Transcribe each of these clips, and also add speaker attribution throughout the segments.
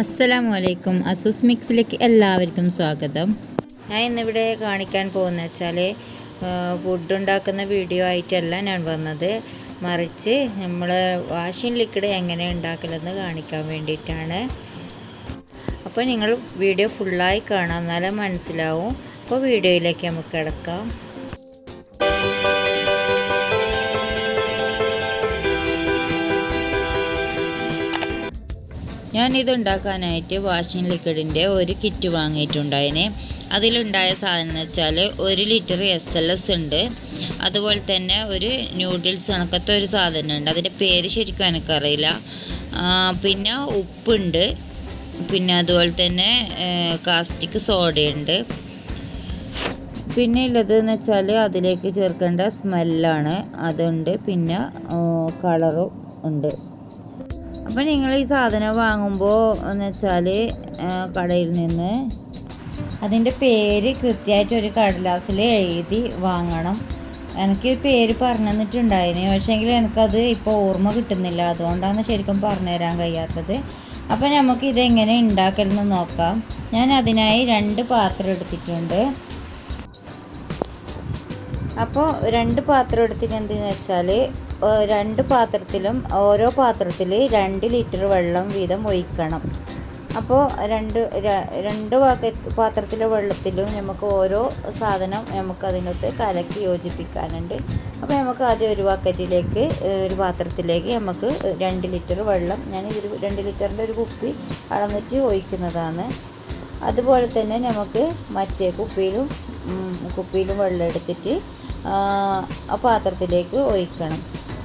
Speaker 1: അസ്സലാമു അലൈക്കും അസൂസ് മിക്സിലേക്ക് എല്ലാവർക്കും സ്വാഗതം. ഞാൻ ഇന്നിവിടെ കാണിക്കാൻ പോകുന്ന വെച്ചാൽ ഫുഡ് ഉണ്ടാക്കുന്ന വീഡിയോ ആയിട്ടല്ല ഞാൻ വന്നത്. മറിച്ച് നമ്മൾ വാഷിംഗ് ലിക്വിഡ് എങ്ങനെ ഉണ്ടാക്കലെന്ന് കാണിക്കാൻ വേണ്ടിയിട്ടാണ്. അപ്പോൾ നിങ്ങൾ വീഡിയോ ഫുള്ളായി കാണാം എന്നാലേ മനസ്സിലാവും. അപ്പോൾ വീഡിയോയിലേക്ക് നമുക്ക് കിടക്കാം. ഞാനിത് ഉണ്ടാക്കാനായിട്ട് വാഷിംഗ് ലിക്വിഡിന്റെ ഒരു കിറ്റ് വാങ്ങിയിട്ടുണ്ടായിനെ. അതിലുണ്ടായ സാധനം എന്ന് വെച്ചാൽ ഒരു ലിറ്റർ എസ് എൽ എസ് ഉണ്ട്. അതുപോലെ തന്നെ ഒരു ന്യൂഡിൽസ് കണക്കത്തെ ഒരു സാധനം ഉണ്ട്. അതിന്റെ പേര് ശരിക്കും എനിക്കറിയില്ല. പിന്നെ ഉപ്പുണ്ട്. പിന്നെ അതുപോലെ തന്നെ കാസ്റ്റിക് സോഡയുണ്ട്. പിന്നെ ഉള്ളത് എന്ന് വെച്ചാൽ അതിലേക്ക് ചേർക്കേണ്ട സ്മെല്ലാണ്. അതുണ്ട്. പിന്നെ കളറും ഉണ്ട്. അപ്പം നിങ്ങൾ ഈ സാധനം വാങ്ങുമ്പോൾ എന്ന് വെച്ചാൽ കടയിൽ നിന്ന് അതിന്റെ പേര് കൃത്യമായിട്ട് ഒരു കടലാസിൽ എഴുതി വാങ്ങണം. എനിക്ക് പേര് പറഞ്ഞു തന്നിട്ടുണ്ടായിന് പക്ഷേങ്കിൽ എനിക്കത് ഇപ്പോൾ ഓർമ്മ കിട്ടുന്നില്ല. അതുകൊണ്ടാണ് ശരിക്കും പറഞ്ഞു തരാൻ കഴിയാത്തത്. അപ്പോൾ നമുക്ക് ഇതെങ്ങനെ ഉണ്ടാക്കലെന്ന് നോക്കാം. ഞാൻ അതിനായി രണ്ട് പാത്രം എടുത്തിട്ടുണ്ട്. അപ്പോൾ രണ്ട് പാത്രം എടുത്തിട്ട് എന്തെന്ന് വെച്ചാൽ രണ്ട് പാത്രത്തിലും ഓരോ പാത്രത്തിൽ രണ്ട് ലിറ്റർ വെള്ളം വീതം ഒഴിക്കണം. അപ്പോൾ രണ്ട് രണ്ട് പാക്കറ്റ് പാത്രത്തിലെ വെള്ളത്തിലും നമുക്ക് ഓരോ സാധനം നമുക്ക് അതിനകത്ത് കലക്കി യോജിപ്പിക്കാനുണ്ട്. അപ്പോൾ നമുക്ക് ആദ്യം ഒരു ബക്കറ്റിലേക്ക് ഒരു പാത്രത്തിലേക്ക് നമുക്ക് രണ്ട് ലിറ്റർ വെള്ളം ഞാൻ ഇതിൽ രണ്ട് ലിറ്ററിന്റെ ഒരു കുപ്പി അളന്നിട്ട് ഒഴിക്കുന്നതാണ്. അതുപോലെ തന്നെ നമുക്ക് മറ്റേ കുപ്പിയിലും കുപ്പിയിലും വെള്ളം എടുത്തിട്ട് ആ പാത്രത്തിലേക്ക് ഒഴിക്കണം.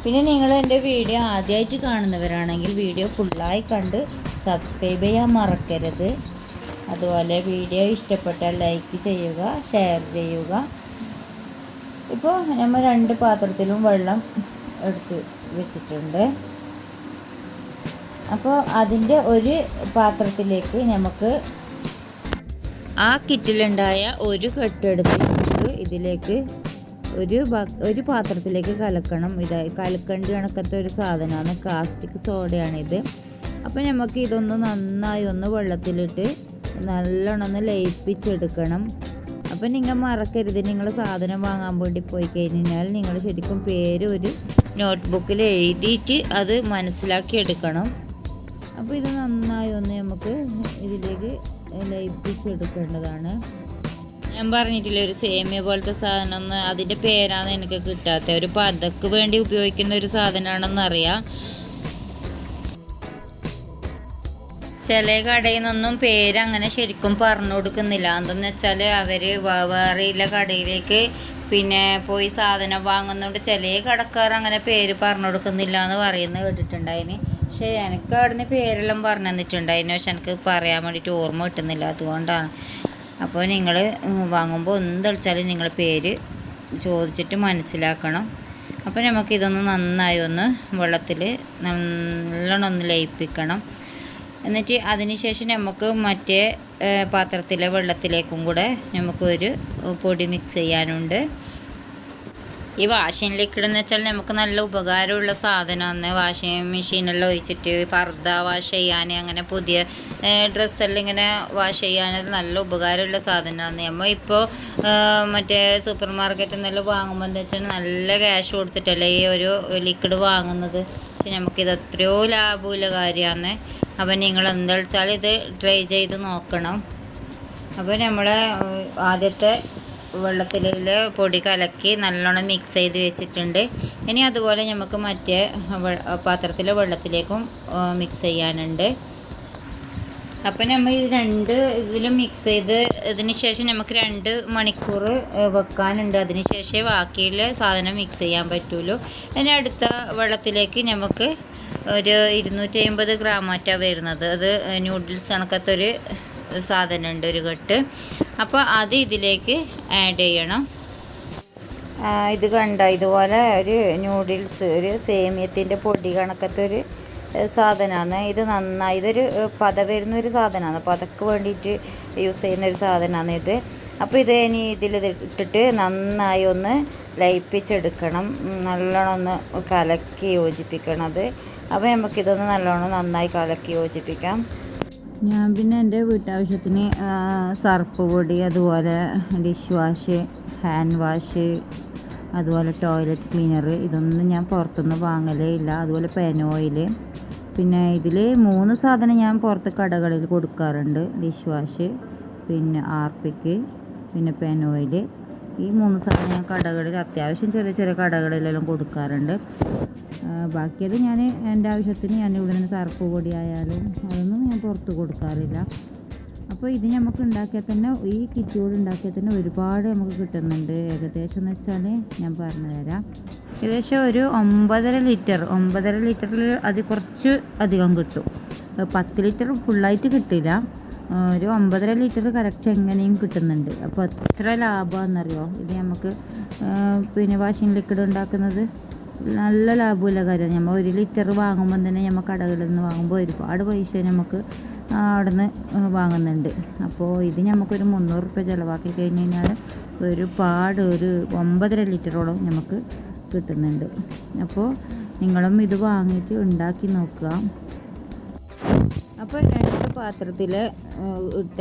Speaker 1: പിന്നെ നിങ്ങൾ എന്റെ വീഡിയോ ആദ്യമായിട്ട് കാണുന്നവരാണെങ്കിൽ വീഡിയോ ഫുള്ളായി കണ്ട് സബ്സ്ക്രൈബ് ചെയ്യാൻ മറക്കരുത്. അതുപോലെ വീഡിയോ ഇഷ്ടപ്പെട്ടാൽ ലൈക്ക് ചെയ്യുക ഷെയർ ചെയ്യുക. ഇപ്പോൾ നമ്മൾ രണ്ട് പാത്രത്തിലും വെള്ളം എടുത്ത് വെച്ചിട്ടുണ്ട്. അപ്പോൾ അതിന്റെ ഒരു പാത്രത്തിലേക്ക് നമുക്ക് ആ കിറ്റിലുണ്ടായ ഒരു കെട്ടെടുത്ത് നമുക്ക് ഇതിലേക്ക് ഒരു ഒരു പാത്രത്തിലേക്ക് കലക്കണം. ഇത് കലക്കണ്ടി കണക്കത്തെ ഒരു സാധനമാണ്. കാസ്റ്റിക് സോഡയാണിത്. അപ്പോൾ നമുക്ക് ഇതൊന്ന് നന്നായി ഒന്ന് വെള്ളത്തിലിട്ട് നല്ലോണം ഒന്ന് ലയിപ്പിച്ചെടുക്കണം. അപ്പം നിങ്ങൾ മറക്കരുത്. നിങ്ങൾ സാധനം വാങ്ങാൻ വേണ്ടി പോയി കഴിഞ്ഞാൽ നിങ്ങൾ ശരിക്കും പേര് ഒരു നോട്ട്ബുക്കിൽ എഴുതിയിട്ട് അത് മനസ്സിലാക്കി എടുക്കണം. അപ്പോൾ ഇത് നന്നായി ഒന്ന് നമുക്ക് ഇതിലേക്ക് ലയിപ്പിച്ചെടുക്കേണ്ടതാണ്. ഞാൻ പറഞ്ഞിട്ടില്ല ഒരു സേമിയ പോലത്തെ സാധനം ഒന്ന് അതിന്റെ പേരാണ് എനിക്ക് കിട്ടാത്ത. ഒരു പതക്ക് വേണ്ടി ഉപയോഗിക്കുന്ന ഒരു സാധനമാണെന്ന് അറിയാം. ചില കടയിൽ നിന്നൊന്നും പേര് അങ്ങനെ ശരിക്കും പറഞ്ഞു കൊടുക്കുന്നില്ല. എന്തെന്ന് വെച്ചാൽ അവർ വേറെയുള്ള കടയിലേക്ക് പിന്നെ പോയി സാധനം വാങ്ങുന്നതുകൊണ്ട് ചില കടക്കാർ അങ്ങനെ പേര് പറഞ്ഞു കൊടുക്കുന്നില്ല എന്ന് പറയുന്നത് കേട്ടിട്ടുണ്ടായിന്. പക്ഷേ എനിക്ക് അവിടുന്ന് പേരെല്ലാം പറഞ്ഞു തന്നിട്ടുണ്ടായിന്. പക്ഷെ എനിക്ക് പറയാൻ വേണ്ടിയിട്ട് ഓർമ്മ കിട്ടുന്നില്ല. അതുകൊണ്ടാണ്. അപ്പോൾ നിങ്ങൾ വാങ്ങുമ്പോൾ എന്ത് കളിച്ചാലും നിങ്ങൾ പേര് ചോദിച്ചിട്ട് മനസ്സിലാക്കണം. അപ്പോൾ നമുക്ക് ഇതൊന്ന് നന്നായി ഒന്ന് വെള്ളത്തിൽ നല്ലോണം ഒന്ന് ലയിപ്പിക്കണം. എന്നിട്ട് അതിന് ശേഷം നമുക്ക് മറ്റേ പാത്രത്തിലെ വെള്ളത്തിലേക്കും കൂടെ നമുക്കൊരു പൊടി മിക്സ് ചെയ്യാനുണ്ട്. ഈ വാഷിംഗ് ലിക്വിഡ് എന്ന് വെച്ചാൽ നമുക്ക് നല്ല ഉപകാരമുള്ള സാധനമാണ്. വാഷിംഗ് മെഷീനെല്ലാം ഒഴിച്ചിട്ട് ഫർദ വാഷ് ചെയ്യാൻ അങ്ങനെ പുതിയ ഡ്രസ്സെല്ലാം ഇങ്ങനെ വാഷ് ചെയ്യാൻ നല്ല ഉപകാരമുള്ള സാധനമാണ്. നമ്മൾ ഇപ്പോൾ മറ്റേ സൂപ്പർ മാർക്കറ്റിൽ നിന്നെല്ലാം വാങ്ങുമ്പോൾ എന്താ വെച്ചാൽ നല്ല ക്യാഷ് കൊടുത്തിട്ടല്ലേ ഈ ഒരു ലിക്വിഡ് വാങ്ങുന്നത്. പക്ഷെ നമുക്കിത് എത്രയോ ലാഭമുള്ള കാര്യമാണ്. അപ്പം നിങ്ങൾ എന്താ വെച്ചാൽ ഇത് ട്രൈ ചെയ്ത് നോക്കണം. അപ്പോൾ നമ്മുടെ ആദ്യത്തെ വെള്ളത്തിൽ പൊടി കലക്കി നല്ലോണം മിക്സ് ചെയ്ത് വെച്ചിട്ടുണ്ട്. ഇനി അതുപോലെ നമുക്ക് മറ്റേ പാത്രത്തിലെ വെള്ളത്തിലേക്കും മിക്സ് ചെയ്യാനുണ്ട്. അപ്പം നമ്മൾ ഈ രണ്ട് ഇതിലും മിക്സ് ചെയ്ത് ഇതിന് ശേഷം നമുക്ക് രണ്ട് മണിക്കൂർ വെക്കാനുണ്ട്. അതിന് ശേഷമേ ബാക്കിയുള്ള സാധനം മിക്സ് ചെയ്യാൻ പറ്റുള്ളൂ. ഇനി അടുത്ത വെള്ളത്തിലേക്ക് നമുക്ക് ഒരു ഇരുന്നൂറ്റി അമ്പത് ഗ്രാമാറ്റാണ് വരുന്നത്. അത് ന്യൂഡിൽസ് കണക്കത്തൊരു സാധനമുണ്ട് ഒരു കെട്ട്. അപ്പോൾ അത് ഇതിലേക്ക് ആഡ് ചെയ്യണം. ഇത് കണ്ട? ഇതുപോലെ ഒരു ന്യൂഡിൽസ് ഒരു സേമിയത്തിന്റെ പൊടി കണക്കത്തെ ഒരു സാധനമാണ് ഇത് നന്നായി ഇതൊരു പത വരുന്ന ഒരു സാധനമാണ് പതക്ക് വേണ്ടിയിട്ട് യൂസ് ചെയ്യുന്ന ഒരു സാധനമാണ് ഇത്. അപ്പോൾ ഇത് ഇനി ഇതിൽ ഇട്ടിട്ട് നന്നായി ഒന്ന് ലയിപ്പിച്ചെടുക്കണം. നല്ലോണം ഒന്ന് കലക്കി യോജിപ്പിക്കണം അത്. അപ്പോൾ നമുക്കിതൊന്ന് നല്ലോണം നന്നായി കലക്കി യോജിപ്പിക്കാം. ഞാൻ പിന്നെ എന്റെ വീട്ടാവശ്യത്തിന് സർപ്പ് പൊടി അതുപോലെ ഡിഷ് വാഷ് ഹാൻഡ് വാഷ് അതുപോലെ ടോയ്ലറ്റ് ക്ലീനർ ഇതൊന്നും ഞാൻ പുറത്തുനിന്ന് വാങ്ങലേ ഇല്ല. അതുപോലെ പെൻ ഓയിൽ പിന്നെ ഇതിൽ മൂന്ന് സാധനം ഞാൻ പുറത്ത് കടകളിൽ കൊടുക്കാറുണ്ട്. ഡിഷ് വാഷ് പിന്നെ ആർപ്പിക്ക് പിന്നെ പെൻ ഓയിൽ ഈ മൂന്ന് സാധനം ഞാൻ കടകളിൽ അത്യാവശ്യം ചെറിയ ചെറിയ കടകളിലെല്ലാം കൊടുക്കാറുണ്ട്. ബാക്കിയത് ഞാൻ എന്റെ ആവശ്യത്തിന് ഞാൻ ഇവിടെ നിന്ന് സർപ്പ് പൊടി ആയാലും അതൊന്നും ഞാൻ പുറത്ത് കൊടുക്കാറില്ല. അപ്പോൾ ഇത് നമുക്ക് ഉണ്ടാക്കിയാൽ തന്നെ ഈ കിറ്റുകൾ ഉണ്ടാക്കിയാൽ തന്നെ ഒരുപാട് നമുക്ക് കിട്ടുന്നുണ്ട്. ഏകദേശം എന്ന് വെച്ചാൽ ഞാൻ പറഞ്ഞു തരാം ഏകദേശം ഒരു ഒമ്പതര ലിറ്റർ ഒമ്പതര ലിറ്ററിൽ അത് കുറച്ച് അധികം കിട്ടും. പത്ത് ലിറ്റർ ഫുള്ളായിട്ട് കിട്ടില്ല. ഒരു ഒമ്പതര ലിറ്റർ കറക്റ്റ് എങ്ങനെയും കിട്ടുന്നുണ്ട്. അപ്പോൾ എത്ര ലാഭമാണെന്നറിയോ ഇത് നമുക്ക് പിന്നെ വാഷിംഗ് ലിക്വിഡ് ഉണ്ടാക്കുന്നത് നല്ല ലാഭമുള്ള കാര്യം നമ്മൾ ഒരു ലിറ്റർ വാങ്ങുമ്പോൾ തന്നെ നമ്മൾ കടകളിൽ നിന്ന് വാങ്ങുമ്പോൾ ഒരുപാട് പൈസ നമുക്ക് അവിടെ നിന്ന് വാങ്ങുന്നുണ്ട്. അപ്പോൾ ഇത് നമുക്കൊരു മുന്നൂറ് റുപ്യ ചിലവാക്കി കഴിഞ്ഞ് കഴിഞ്ഞാൽ ഒരുപാട് ഒരു ഒമ്പതര ലിറ്ററോളം നമുക്ക് കിട്ടുന്നുണ്ട്. അപ്പോൾ നിങ്ങളും ഇത് വാങ്ങിയിട്ട് ഉണ്ടാക്കി നോക്കുക. അപ്പോൾ പാത്രത്തിൽ ഇട്ട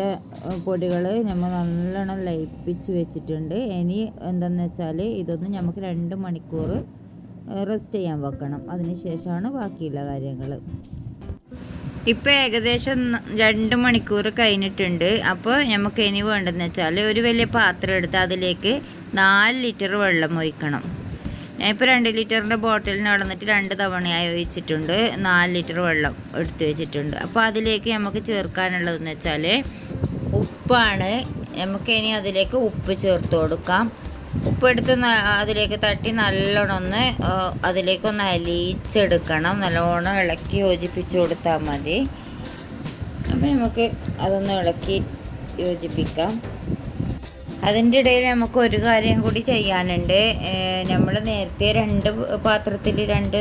Speaker 1: പൊടികൾ നമ്മൾ നല്ലോണം ലയിപ്പിച്ച് വെച്ചിട്ടുണ്ട്. ഇനി എന്താണെന്ന് വെച്ചാൽ ഇതൊന്ന് നമുക്ക് രണ്ട് മണിക്കൂർ റെസ്റ്റ് ചെയ്യാൻ വെക്കണം. അതിന് ശേഷമാണ് ബാക്കിയുള്ള കാര്യങ്ങൾ ഇപ്പം ഏകദേശം രണ്ട് മണിക്കൂർ കഴിഞ്ഞിട്ടുണ്ട്. അപ്പോൾ നമുക്ക് ഇനി വേണ്ടതെന്ന് വെച്ചാൽ ഒരു വലിയ പാത്രം എടുത്ത് അതിലേക്ക് നാല് ലിറ്റർ വെള്ളം ഒഴിക്കണം. ഞാൻ ഇപ്പോൾ രണ്ട് ലിറ്ററിന്റെ ബോട്ടിൽ നടന്നിട്ട് രണ്ട് തവണയായി ഒഴിച്ചിട്ടുണ്ട്. നാല് ലിറ്റർ വെള്ളം എടുത്തു വെച്ചിട്ടുണ്ട്. അപ്പോൾ അതിലേക്ക് നമുക്ക് ചേർക്കാനുള്ളതെന്ന് വെച്ചാൽ ഉപ്പാണ്. നമുക്ക് ഇനി അതിലേക്ക് ഉപ്പ് ചേർത്ത് കൊടുക്കാം. ഉപ്പെടുത്ത് അതിലേക്ക് തട്ടി നല്ലോണം ഒന്ന് അതിലേക്കൊന്ന് അലിയിച്ചെടുക്കണം. നല്ലോണം ഇളക്കി യോജിപ്പിച്ച് കൊടുത്താൽ മതി. അപ്പോൾ നമുക്ക് അതൊന്ന് ഇളക്കി യോജിപ്പിക്കാം. അതിന്റെ ഇടയിൽ നമുക്ക് ഒരു കാര്യം കൂടി ചെയ്യാനുണ്ട്. നമ്മൾ നേരത്തെ രണ്ട് പാത്രത്തിൽ രണ്ട്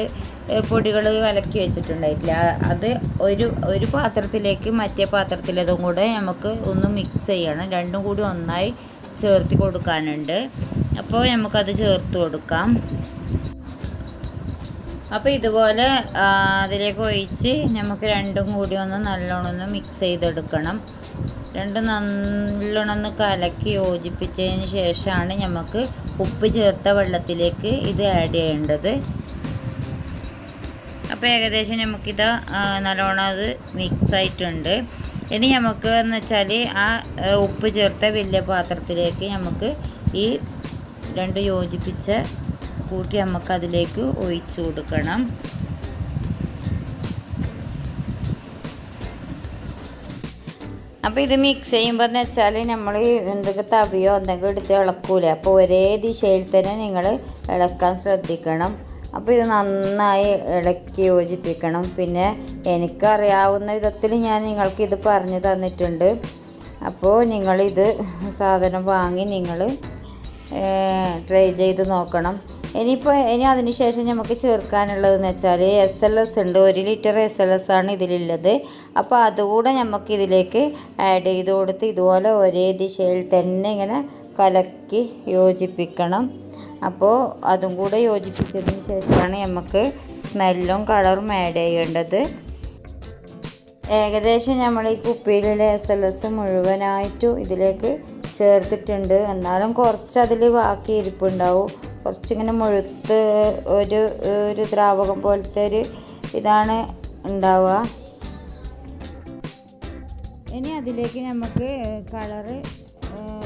Speaker 1: പൊടികൾ കലക്കി വെച്ചിട്ടുണ്ടായിട്ടില്ല. അത് ഒരു ഒരു പാത്രത്തിലേക്ക് മറ്റേ പാത്രത്തിലതും കൂടെ നമുക്ക് ഒന്ന് മിക്സ് ചെയ്യണം. രണ്ടും കൂടി ഒന്നായി ചേർത്ത് കൊടുക്കാനുണ്ട്. അപ്പോൾ നമുക്കത് ചേർത്ത് കൊടുക്കാം. അപ്പോൾ ഇതുപോലെ അതിലേക്ക് ഒഴിച്ച് നമുക്ക് രണ്ടും കൂടി ഒന്ന് നല്ലോണം ഒന്ന് മിക്സ് ചെയ്തെടുക്കണം. രണ്ടും നല്ലോണം കലക്കി യോജിപ്പിച്ചതിന് ശേഷമാണ് നമുക്ക് ഉപ്പ് ചേർത്ത വെള്ളത്തിലേക്ക് ഇത് ആഡ് ചെയ്യേണ്ടത്. അപ്പോൾ ഏകദേശം നമുക്കിത് നല്ലോണം അത് മിക്സ് ആയിട്ടുണ്ട്. ഇനി നമുക്ക് എന്ന് വെച്ചാൽ ആ ആ, ഉപ്പ് ചേർത്ത വലിയ പാത്രത്തിലേക്ക് നമുക്ക് ഈ രണ്ട് യോജിപ്പിച്ച കൂട്ടി നമുക്ക് അതിലേക്ക് ഒഴിച്ചു കൊടുക്കണം. അപ്പോൾ ഇത് മിക്സ് ചെയ്യുമ്പോൾ എന്ന് വെച്ചാൽ നമ്മൾ എന്തൊക്കെ തവിയോ എന്തെങ്കിലും എടുത്ത് ഇളക്കൂലേ. അപ്പോൾ ഒരേ ദിശയിൽ തന്നെ നിങ്ങൾ ഇളക്കാൻ ശ്രദ്ധിക്കണം. അപ്പോൾ ഇത് നന്നായി ഇളക്കി യോജിപ്പിക്കണം. പിന്നെ എനിക്കറിയാവുന്ന വിധത്തിൽ ഞാൻ നിങ്ങൾക്ക് ഇത് പറഞ്ഞു തന്നിട്ടുണ്ട്. അപ്പോൾ നിങ്ങളിത് സാധനം വാങ്ങി നിങ്ങൾ ട്രൈ ചെയ്ത് നോക്കണം. ഇനിയിപ്പോൾ ഇനി അതിനുശേഷം നമുക്ക് ചേർക്കാനുള്ളതെന്ന് വെച്ചാൽ എസ് എൽ എസ് ഉണ്ട്. ഒരു ലിറ്റർ എസ് എൽ എസ് ആണ് ഇതിലുള്ളത്. അപ്പോൾ അതുകൂടെ നമുക്ക് ഇതിലേക്ക് ആഡ് ചെയ്ത് കൊടുത്ത് ഇതുപോലെ ഒരേ ദിശയിൽ തന്നെ ഇങ്ങനെ കലക്കി യോജിപ്പിക്കണം. അപ്പോൾ അതും കൂടെ യോജിപ്പിച്ചതിന് ശേഷമാണ് നമുക്ക് സ്മെല്ലും കളറും ആഡ് ചെയ്യേണ്ടത്. ഏകദേശം നമ്മൾ ഈ കുപ്പിയിലുള്ള എസ് എൽ എസ് മുഴുവനായിട്ടും ഇതിലേക്ക് ചേർത്തിട്ടുണ്ട്. എന്നാലും കുറച്ച് അതിൽ ബാക്കി ഇരിപ്പുണ്ടാവും. കുറച്ചിങ്ങനെ മുഴുത്ത് ഒരു ഒരു ദ്രാവകം പോലത്തെ ഒരു ഇതാണ് ഉണ്ടാവുക. ഇനി അതിലേക്ക് നമുക്ക് കളറ്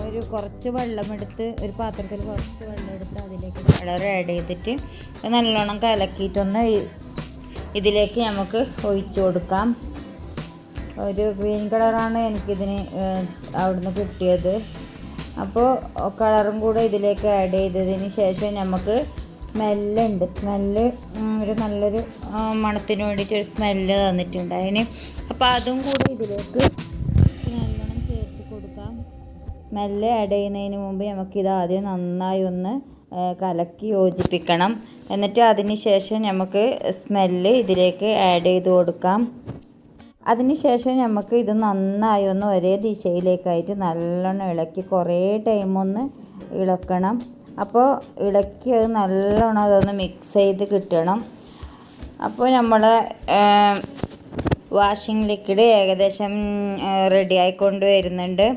Speaker 1: ഒരു കുറച്ച് വെള്ളമെടുത്ത് ഒരു പാത്രത്തിൽ കുറച്ച് വെള്ളം എടുത്ത് അതിലേക്ക് കളർ ആഡ് ചെയ്തിട്ട് നല്ലോണം കലക്കിയിട്ടൊന്ന് ഇതിലേക്ക് നമുക്ക് ഒഴിച്ചു കൊടുക്കാം. ഒരു ഗ്രീൻ കളറാണ് എനിക്കിതിന് അവിടുന്ന് കിട്ടിയത്. അപ്പോൾ കളറും കൂടെ ഇതിലേക്ക് ആഡ് ചെയ്തതിന് ശേഷം നമുക്ക് സ്മെല്ലുണ്ട്. സ്മെല്ല് ഒരു നല്ലൊരു മണത്തിന് വേണ്ടിയിട്ട് ഒരു സ്മെല്ല് തന്നിട്ടുണ്ട് അതിന് അപ്പോൾ അതും കൂടെ ഇതിലേക്ക് നല്ലോണം ചേർത്ത് കൊടുക്കാം. സ്മെല്ല് ആഡ് ചെയ്യുന്നതിന് മുമ്പ് നമുക്കിത് ആദ്യം നന്നായി ഒന്ന് കലക്കി യോജിപ്പിക്കണം. എന്നിട്ട് അതിന് ശേഷം നമുക്ക് സ്മെല്ല് ഇതിലേക്ക് ആഡ് ചെയ്ത് കൊടുക്കാം. അതിനുശേഷം നമുക്ക് ഇത് നന്നായി ഒന്ന് ഒരേ ദിശയിലേക്കായിട്ട് നല്ലോണം ഇളക്കി കുറേ ടൈം ഒന്ന് ഇളക്കണം. അപ്പോൾ ഇളക്കി അത് നല്ലോണം അതൊന്ന് മിക്സ് ചെയ്ത് കിട്ടണം. അപ്പോൾ നമ്മൾ വാഷിംഗ് ലിക്വിഡ് ഏകദേശം റെഡി ആയിക്കൊണ്ട് വരുന്നുണ്ട്.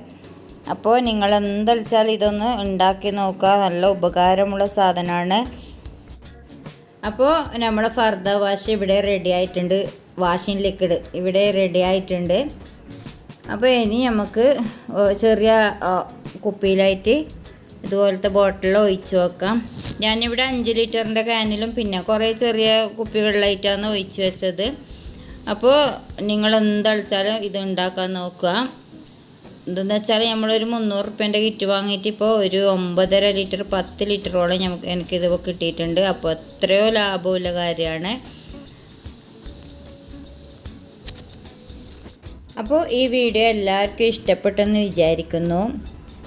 Speaker 1: അപ്പോൾ നിങ്ങൾ എന്താ ഇതൊന്ന് ഉണ്ടാക്കി നോക്കുക നല്ല ഉപകാരമുള്ള സാധനമാണ് അപ്പോൾ നമ്മുടെ ഫർദ വാഷ് ഇവിടെ റെഡി ആയിട്ടുണ്ട്. വാഷിംഗ് ലിക്വിഡ് ഇവിടെ റെഡി ആയിട്ടുണ്ട്. അപ്പോൾ ഇനി നമുക്ക് ചെറിയ കുപ്പിയിലായിട്ട് ഇതുപോലത്തെ ബോട്ടിൽ ഒഴിച്ച് വെക്കാം. ഞാനിവിടെ അഞ്ച് ലിറ്ററിന്റെ കാനിലും പിന്നെ കുറേ ചെറിയ കുപ്പികളിലായിട്ടാണ് ഒഴിച്ച് വെച്ചത്. അപ്പോൾ നിങ്ങൾ എന്തളിച്ചാലും ഇത് ഉണ്ടാക്കാൻ നോക്കുക. എന്തെന്ന് വെച്ചാൽ നമ്മളൊരു മുന്നൂറ് റുപ്യന്റെ കിറ്റ് വാങ്ങിയിട്ട് ഇപ്പോൾ ഒരു ഒമ്പതര ലിറ്റർ പത്ത് ലിറ്ററോളം നമുക്ക് എനിക്കിത് കിട്ടിയിട്ടുണ്ട്. അപ്പോൾ എത്രയോ ലാഭമുള്ള കാര്യമാണ്. അപ്പോൾ ഈ വീഡിയോ എല്ലാവർക്കും ഇഷ്ടപ്പെട്ടെന്ന് വിചാരിക്കുന്നു.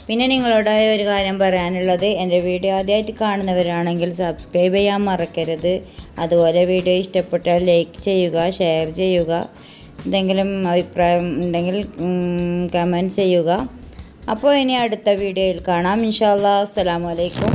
Speaker 1: പിന്നെ നിങ്ങളോട് ഒരു കാര്യം പറയാനുള്ളത് എന്റെ വീഡിയോ ആദ്യമായിട്ട് കാണുന്നവരാണെങ്കിൽ സബ്സ്ക്രൈബ് ചെയ്യാൻ മറക്കരുത്. അതുപോലെ വീഡിയോ ഇഷ്ടപ്പെട്ടാൽ ലൈക്ക് ചെയ്യുക ഷെയർ ചെയ്യുക എന്തെങ്കിലും അഭിപ്രായം ഉണ്ടെങ്കിൽ കമന്റ് ചെയ്യുക. അപ്പോൾ ഇനി അടുത്ത വീഡിയോയിൽ കാണാം. ഇൻഷാല്ലാ അസ്സാം അലൈക്കും.